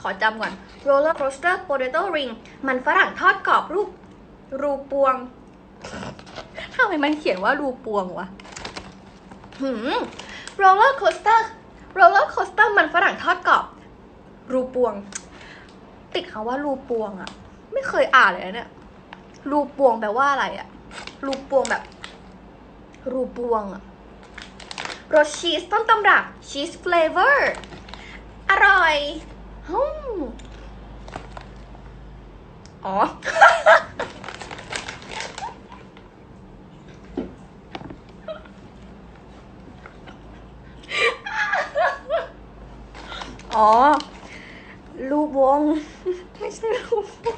ขอจำก่อน roller coaster potato ring มันฝรั่งทอดกรอบรูป รูปวงทำไมมันเขียนว่ารูปวงวะหืม roller coaster roller coaster มันฝรั่งทอดกรอบ รูปวง ติดคำว่ารูปวงอะไม่เคยอ่านเลยนะเนี่ยรูปวงแปลว่าอะไรอะรูปวงแบบ รูปวงอะรสชีสต้นตำรับชีสเฟลเวอร์ อร่อยฮึม อ๋อ อ๋อ รูปวง ไม่ใช่รูปวง